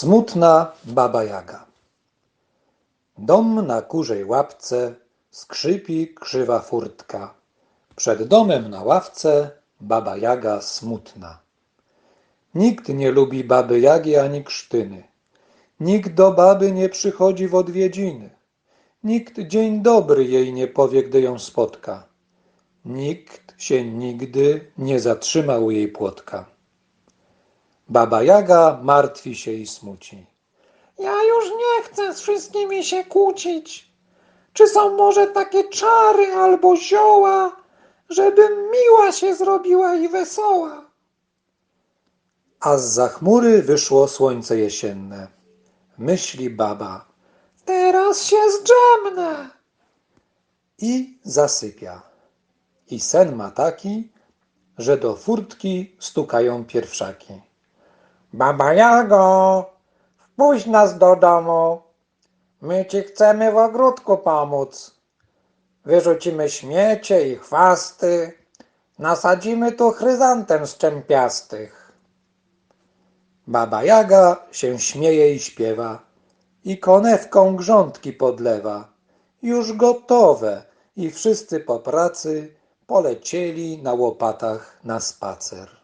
Smutna baba Jaga Dom na kurzej łapce, skrzypi krzywa furtka. Przed domem na ławce baba Jaga smutna. Nikt nie lubi baby Jagi ani krztyny. Nikt do baby nie przychodzi w odwiedziny. Nikt dzień dobry jej nie powie, gdy ją spotka. Nikt się nigdy nie zatrzyma u jej płotka. Baba Jaga martwi się i smuci. Ja już nie chcę z wszystkimi się kłócić. Czy są może takie czary albo zioła, żebym miła się zrobiła i wesoła? A z za chmury wyszło słońce jesienne. Myśli baba Teraz się zdrzemnę. i zasypia. I sen ma taki, że do furtki stukają pierwszaki. Baba Jago, wpuść nas do domu. My ci chcemy w ogródku pomóc. Wyrzucimy śmiecie i chwasty. Nasadzimy tu chryzantem szczępiastych. Baba Jaga się śmieje i śpiewa i konewką grządki podlewa. Już gotowe i wszyscy po pracy polecieli na łopatach na spacer.